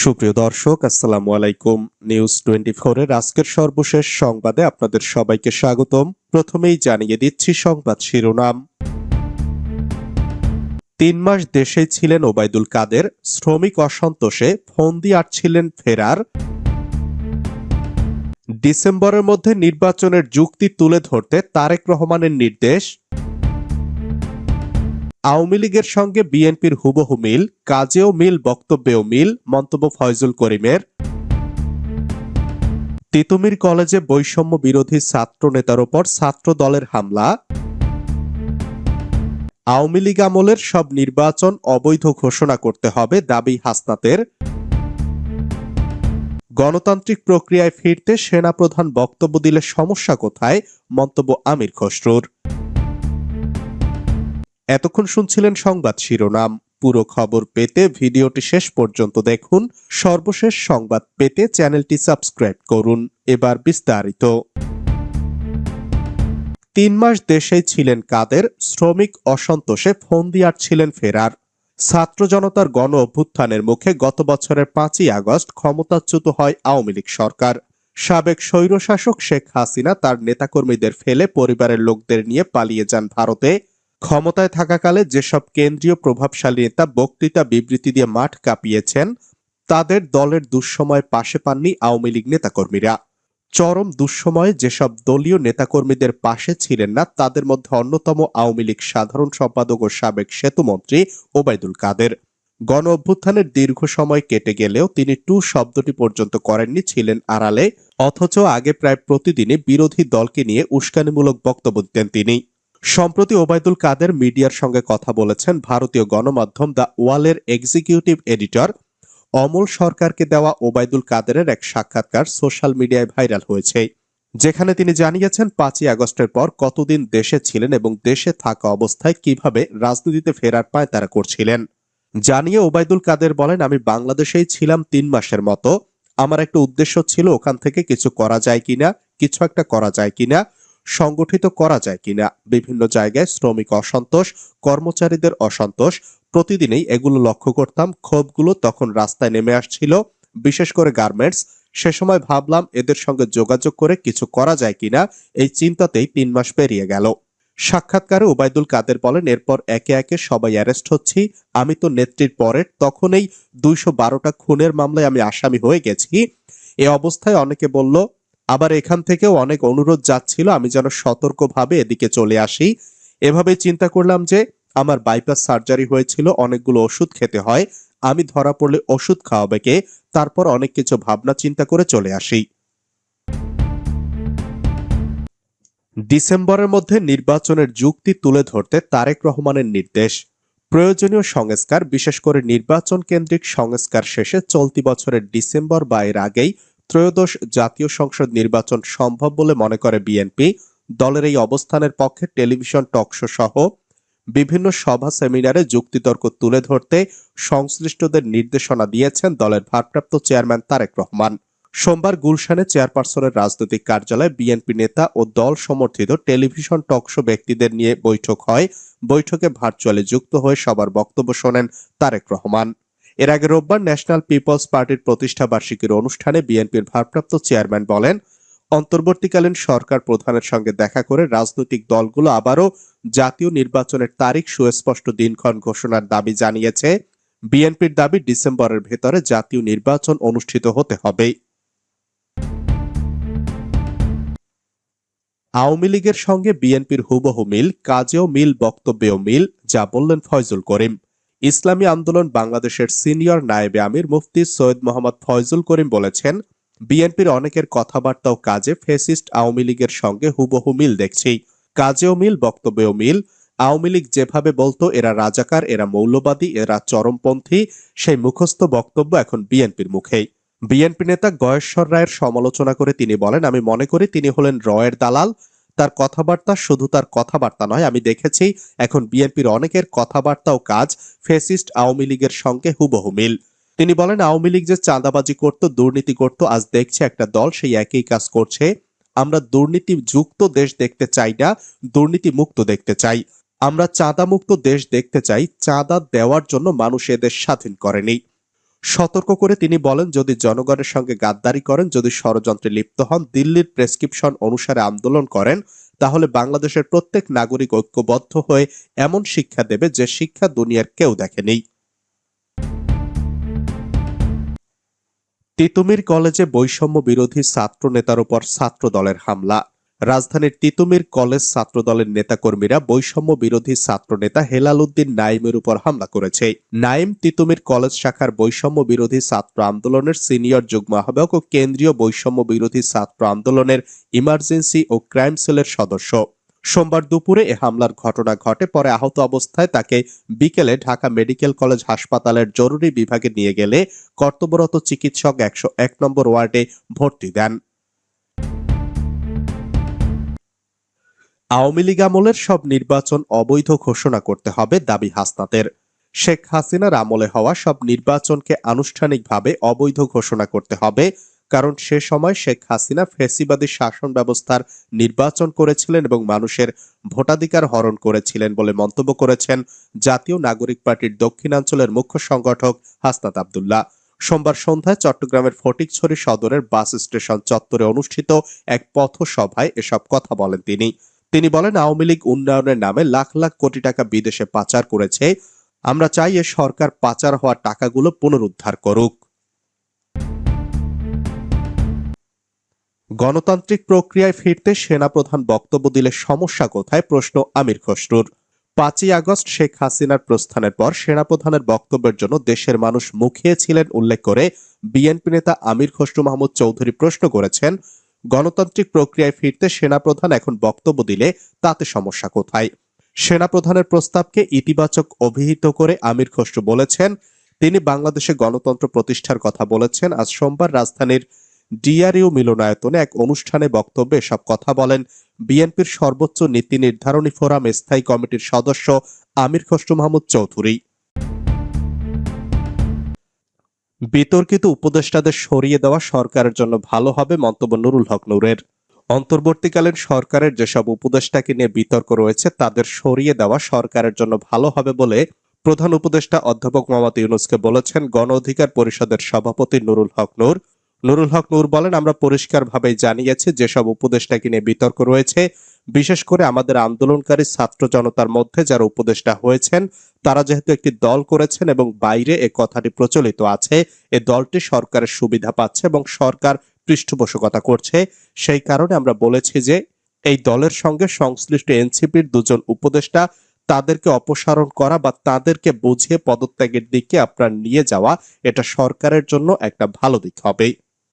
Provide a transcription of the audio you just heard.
সুপ্রিয় দর্শক, আসসালামু আলাইকুম। নিউজ টোয়েন্টি ফোরের আজকের সর্বশেষ সংবাদে আপনাদের সবাইকে স্বাগতম। প্রথমেই জানিয়ে দিচ্ছি সংবাদ শিরোনাম। তিন মাস দেশে ছিলেন ওবায়দুল কাদের, শ্রমিক অসন্তোষে ফোন দিয়ে আটছিলেন ফেরার। ডিসেম্বরের মধ্যে নির্বাচনের যুক্তি তুলে ধরতে তারেক রহমানের নির্দেশ। আওয়ামী লীগের সঙ্গে বিএনপির হুবহু মিল, কাজেও মিল, বক্তব্যেও মিল, মন্তব্য ফয়জুল করিমের। তিতুমির কলেজে বৈষম্য বিরোধী ছাত্র নেতার ওপর ছাত্র দলের হামলা। আওয়ামী লীগ আমলের সব নির্বাচন অবৈধ ঘোষণা করতে হবে দাবি হাসনাতের। গণতান্ত্রিক প্রক্রিয়ায় ফিরতে সেনাপ্রধান বক্তব্য দিলে সমস্যা কোথায়? মন্তব্য আমির খসরুর। এতক্ষণ শুনছিলেন সংবাদ শিরোনাম। পুরো খবর পেতে ভিডিওটি শেষ পর্যন্ত দেখুন। সর্বশেষ সংবাদ পেতে চ্যানেলটি সাবস্ক্রাইব করুন। এবার বিস্তারিত। তিন মাস দেশেই ছিলেন কাদের, শ্রমিক অসন্তোষে ফোন দিয়ার ছিলেন ফেরার। ছাত্র জনতার গণ অভ্যুত্থানের মুখে গত বছরের পাঁচই আগস্ট ক্ষমতাচ্যুত হয় আওয়ামী লীগ সরকার। সাবেক স্বৈরশাসক শেখ হাসিনা তার নেতাকর্মীদের ফেলে পরিবারের লোকদের নিয়ে পালিয়ে যান ভারতে। ক্ষমতায় থাকাকালে যেসব কেন্দ্রীয় প্রভাবশালী নেতা বক্তৃতা, বিবৃতি দিয়ে মাঠ কাঁপিয়েছেন, তাদের দলের দুঃসময় পাশে পাননি আওয়ামী লীগ নেতাকর্মীরা। চরম দুঃসময়ে যেসব দলীয় নেতাকর্মীদের পাশে ছিলেন না, তাদের মধ্যে অন্যতম আওয়ামী লীগ সাধারণ সম্পাদক ও সাবেক সেতুমন্ত্রী ওবায়দুল কাদের। গণ অভ্যুত্থানের দীর্ঘ সময় কেটে গেলেও তিনি টু শব্দটি পর্যন্ত করেননি, ছিলেন আড়ালে, অথচ আগে প্রায় প্রতিদিনই বিরোধী দলকে নিয়ে উস্কানিমূলক বক্তব্য দিতেন তিনি। সম্প্রতি ওবায়দুল কাদের মিডিয়ার সঙ্গে কথা বলেছেন ভারতীয় গণমাধ্যম দ্য ওয়ালের এক্সিকিউটিভ এডিটর। অমল সরকারকে দেওয়া ওবায়দুল কাদেরের এক সাক্ষাৎকার সোশ্যাল মিডিয়ায় ভাইরাল হয়েছে। যেখানে তিনি জানিয়েছেন, পাঁচই আগস্টের পর কতদিন দেশে ছিলেন এবং দেশে থাকা অবস্থায় কীভাবে রাজনীতিতে ফেরার পায় তারা করছিলেন। জানিয়ে ওবায়দুল কাদের বলেন, আমি বাংলাদেশেই ছিলাম তিন মাসের মতো। আমার একটা উদ্দেশ্য ছিল, ওখান থেকে কিছু করা যায় কিনা, কিছু একটা করা যায় কিনা সংগঠিত করা যায় কিনা? বিভিন্ন জায়গায় শ্রমিক অসন্তোষ, কর্মচারীদের অসন্তোষ। প্রতিদিনই এগুলো লক্ষ্য করতাম, ক্ষোভগুলো তখন রাস্তায় নেমে আসছিল। বিশেষ করে গার্মেন্টস। সে সময় ভাবলাম, এদের সঙ্গে যোগাযোগ করে কিছু করা যায় কিনা? এই চিন্তাতেই তিন মাস পেরিয়ে গেল। সাক্ষাৎকারে ওবায়দুল কাদের বলেন, এরপর একে একে সবাই অ্যারেস্ট হচ্ছি। আমি তো নেত্রীর পরের তখনই দুইশো বারোটা খুনের মামলায় আমি আসামি হয়ে গেছি। এ অবস্থায় অনেকে বলল আবার এখান থেকেও অনেক অনুরোধ যাচ্ছিল, আমি যেন সতর্কভাবে এদিকে চলে আসি। এভাবে চিন্তা করলাম যে, আমার বাইপাস সার্জারি হয়েছিল, অনেকগুলো ওষুধ খেতে হয়, আমি ধরা পড়লে ওষুধ খাওয়াবে কে? তারপর অনেক কিছু ভাবনা চিন্তা করে চলে আসি। ডিসেম্বরের মধ্যে নির্বাচনের যুক্তি তুলে ধরতে তারেক রহমানের নির্দেশ। প্রয়োজনীয় সংস্কার, বিশেষ করে নির্বাচন কেন্দ্রিক সংস্কার শেষে চলতি বছরের ডিসেম্বর বা এর আগেই ত্রয়োদশ জাতীয় সংসদ নির্বাচন সম্ভব বলে মনে করে বিএনপি। দলের এই অবস্থানের পক্ষে টেলিভিশন টকশো সহ বিভিন্ন সভা সেমিনারে যুক্তিতর্ক তুলে ধরতে সংশ্লিষ্টদের নির্দেশনা দিয়েছেন দলের ভারপ্রাপ্ত চেয়ারম্যান তারেক রহমান। সোমবার গুলশানে চেয়ারপারসনের রাজনৈতিক কার্যালয়ে বিএনপি নেতা ও দল সমর্থিত টেলিভিশন টকশো ব্যক্তিদের নিয়ে বৈঠক হয়। বৈঠকে ভার্চুয়ালি যুক্ত হয়ে সবার বক্তব্য শোনেন তারেক রহমান। এর আগে রোববার ন্যাশনাল পিপলস পার্টির প্রতিষ্ঠা বার্ষিকীর অনুষ্ঠানে বিএনপির ভারপ্রাপ্ত চেয়ারম্যান বলেন, অন্তর্বর্তীকালীন সরকার প্রধানের সঙ্গে দেখা করে রাজনৈতিক দলগুলো আবারও জাতীয় নির্বাচনের তারিখ সুস্পষ্ট দিনক্ষণ ঘোষণার দাবি জানিয়েছে। বিএনপির দাবি ডিসেম্বরের ভেতরে জাতীয় নির্বাচন অনুষ্ঠিত হতে হবে আওয়ামী লীগের সঙ্গে বিএনপির হুবহু মিল, কাজেও মিল, বক্তব্যেও মিল, যা বললেন ফয়জুল করিম। ইসলামী আন্দোলন বাংলাদেশের সিনিয়র নায়েবে আমির মুফতি সৈয়দ মোহাম্মদ ফয়জুল করিম বলেছেন, বিএনপির অনেকের কথাবার্তা ও কাজে ফেসিস্ট আওয়ামী লীগের সঙ্গে হুবহু মিল দেখছি। কাজেও মিল, বক্তব্যেও মিল। আওয়ামী লীগ যেভাবে বলতো, এরা রাজাকার, এরা মৌলবাদী, এরা চরমপন্থী, সেই মুখস্থ বক্তব্য এখন বিএনপির মুখেই বিএনপি নেতা গয়েশ্বর রায়ের সমালোচনা করে তিনি বলেন, আমি মনে করি তিনি হলেন রয়ের দালাল তার কথাবার্তা শুধু তার কথাবার্তা নয়, আমি দেখেছি এখন বিএনপির অনেকের কথাবার্তা ও কাজ ফেসিস্ট আওয়ামী লীগের সঙ্গে হুবহু মিল। তিনি বলেন, আওয়ামী লীগ যে চাঁদাবাজি করত, দুর্নীতি করত, আজ দেখছে একটা দল সেই একই কাজ করছে। আমরা দুর্নীতি যুক্ত দেশ দেখতে চাই না দুর্নীতি মুক্ত দেখতে চাই। আমরা চাঁদা মুক্ত দেশ দেখতে চাই, চাঁদা দেওয়ার জন্য মানুষ এদের স্বাধীন করেনি। সতর্ক করে তিনি বলেন, যদি জনগণের সঙ্গে গাদ্দারি করেন, যদি ষড়যন্ত্রে লিপ্ত হন, দিল্লির প্রেসক্রিপশন অনুসারে আন্দোলন করেন, তাহলে বাংলাদেশের প্রত্যেক নাগরিক ঐক্যবদ্ধ হয়ে এমন শিক্ষা দেবে যে শিক্ষা দুনিয়ার কেউ দেখেনি। তিতুমির কলেজে বৈষম্য বিরোধী ছাত্র নেতার উপর ছাত্র দলের হামলা। রাজধানীর তিতুমির কলেজ ছাত্র দলের নেতাকর্মীরা বৈষম্য বিরোধী ছাত্র নেতা হেলাল উদ্দিন নাইমের উপর হামলা করেছে। নাইম তিতুমির কলেজ শাখার বৈষম্য বিরোধী ছাত্র আন্দোলনের সিনিয়র যুগ্ম আহ্বায়ক ও কেন্দ্রীয় বৈষম্য বিরোধী ছাত্র আন্দোলনের ইমার্জেন্সি ও ক্রাইম সেলের সদস্য। সোমবার দুপুরে এ হামলার ঘটনা ঘটে, পরে আহত অবস্থায় তাকে বিকেলে ঢাকা মেডিকেল কলেজ হাসপাতালের জরুরি বিভাগে নিয়ে গেলে কর্তব্যরত চিকিৎসক একশো এক নম্বর ওয়ার্ডে ভর্তি দেন। আওয়ামী লীগ আমলের সব নির্বাচন অবৈধ ঘোষণা করতে হবে দাবি হাসনাতের। শেখ হাসিনার আমলে হওয়া সব নির্বাচনকে আনুষ্ঠানিকভাবে অবৈধ ঘোষণা করতে হবে, কারণ সে সময় শেখ হাসিনা ফেসিবাদী শাসন ব্যবস্থার নির্বাচন করেছিলেন এবং মানুষের ভোটাধিকার হরণ করেছিলেন বলে মন্তব্য করেছেন জাতীয় নাগরিক পার্টির দক্ষিণাঞ্চলের মুখ্য সংগঠক হাসনাত আবদুল্লাহ। সোমবার সন্ধ্যায় চট্টগ্রামের ফটিকছড়ি সদরের বাস স্টেশন চত্বরে অনুষ্ঠিত এক পথসভায় এসব কথা বলেন তিনি। তিনি বলেন, আওয়ামী লীগ উন্নয়নের নামে লাখ লাখ কোটি টাকা বিদেশে পাচার করেছে। আমরা চাই এ সরকার পাচার হওয়া টাকাগুলো পুনরুদ্ধার করুক। গণতান্ত্রিক প্রক্রিয়ায় ফিরতে সেনাপ্রধান বক্তব্য দিলে সমস্যা কোথায়? প্রশ্ন আমির খসরুর। পাঁচই আগস্ট শেখ হাসিনার প্রস্থানের পর সেনাপ্রধানের বক্তব্যের জন্য দেশের মানুষ মুখিয়েছিলেন উল্লেখ করে বিএনপি নেতা আমির খসরু মাহমুদ চৌধুরী প্রশ্ন করেছেন গণতান্ত্রিক প্রক্রিয়ায় ফিরতে সেনাপ্রধান এখন বক্তব্য দিলে তাতে সমস্যা কোথায়? সেনাপ্রধানের প্রস্তাবকে ইতিবাচক অভিহিত করে আমির খসরু বলেছেন, তিনি বাংলাদেশে গণতন্ত্র প্রতিষ্ঠার কথা বলেছেন। আজ সোমবার রাজধানীর ডিআরইউ মিলনায়তনে এক অনুষ্ঠানে বক্তব্যে সব কথা বলেন বিএনপির সর্বোচ্চ নীতি নির্ধারণী ফোরাম স্থায়ী কমিটির সদস্য আমির খসরু মাহমুদ চৌধুরী। বিতর্কিত উপদেষ্টাদের সরিয়ে দেওয়া সরকারের জন্য ভালো হবে মন্তব্য নুরুল হক নূরের। অন্তর্বর্তীকালীন সরকারের যেসব উপদেষ্টাকে নিয়ে বিতর্ক রয়েছে, তাদের সরিয়ে দেওয়া সরকারের জন্য ভালো হবে বলে প্রধান উপদেষ্টা অধ্যাপক মোহাম্মদ ইউনুসকে বলেছেন। গণ অধিকার পরিষদের সভাপতি নুরুল হক নূর নুরুল হক নূর বলেন, আমরা পরিষ্কারভাবে জানিয়েছি যেসব উপদেষ্টাকে নিয়ে বিতর্ক রয়েছে, বিশেষ করে আমাদের আন্দোলনকারী ছাত্র জনতার মধ্যে যারা উপদেষ্টা হয়েছেন, তারা যেহেতু একটি দল করেছেন এবং বাইরে এ কথাটি প্রচলিত আছে, এ দলটি সরকারের সুবিধা পাচ্ছে এবং সরকার পৃষ্ঠপোষকতা করছে। সেই কারণে আমরা বলেছি যে, এই দলের সঙ্গে সংশ্লিষ্ট এনসিপির দুজন উপদেষ্টা, তাদেরকে অপসারণ করা বা তাদেরকে বুঝিয়ে পদত্যাগের দিকে আপনার নিয়ে যাওয়া, এটা সরকারের জন্য একটা ভালো দিক হবে